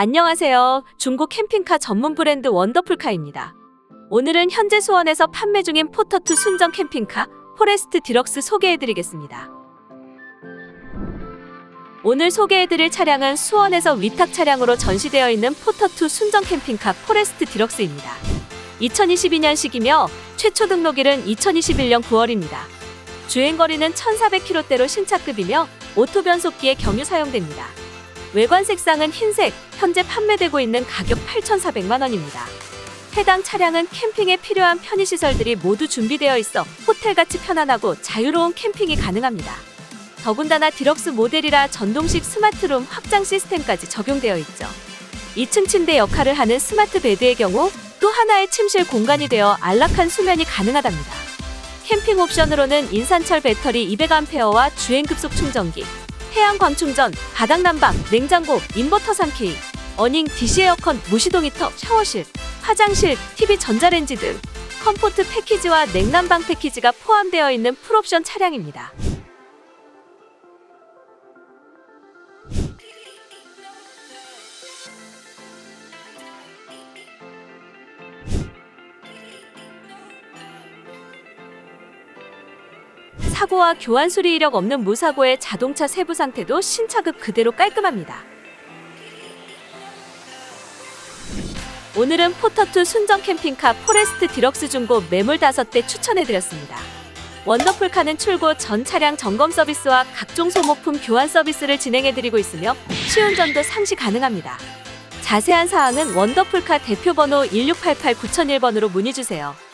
안녕하세요. 중국 캠핑카 전문 브랜드 원더풀카입니다. 오늘은 현재 수원에서 판매 중인 포터2 순정 캠핑카 포레스트 디럭스 소개해드리겠습니다. 오늘 소개해드릴 차량은 수원에서 위탁 차량으로 전시되어 있는 포터2 순정 캠핑카 포레스트 디럭스입니다. 2022년식이며 최초 등록일은 2021년 9월입니다. 주행거리는 1400km대로 신차급이며 오토 변속기에 경유 사용됩니다. 외관 색상은 흰색, 현재 판매되고 있는 가격 8,400만 원입니다. 해당 차량은 캠핑에 필요한 편의시설들이 모두 준비되어 있어 호텔같이 편안하고 자유로운 캠핑이 가능합니다. 더군다나 디럭스 모델이라 전동식 스마트룸 확장 시스템까지 적용되어 있죠. 2층 침대 역할을 하는 스마트 베드의 경우 또 하나의 침실 공간이 되어 안락한 수면이 가능하답니다. 캠핑 옵션으로는 인산철 배터리 200A와 주행급속 충전기, 태양광 충전, 바닥 난방, 냉장고, 인버터 3K, 어닝, DC 에어컨, 무시동 히터, 샤워실, 화장실, TV 전자레인지 등 컴포트 패키지와 냉난방 패키지가 포함되어 있는 풀옵션 차량입니다. 사고와 교환 수리 이력 없는 무사고의 자동차 세부 상태도 신차급 그대로 깔끔합니다. 오늘은 포터2 순정 캠핑카 포레스트 디럭스 중고 매물 5대 추천해드렸습니다. 원더풀카는 출고 전 차량 점검 서비스와 각종 소모품 교환 서비스를 진행해드리고 있으며 시운전도 상시 가능합니다. 자세한 사항은 원더풀카 대표번호 1688-9001번으로 문의주세요.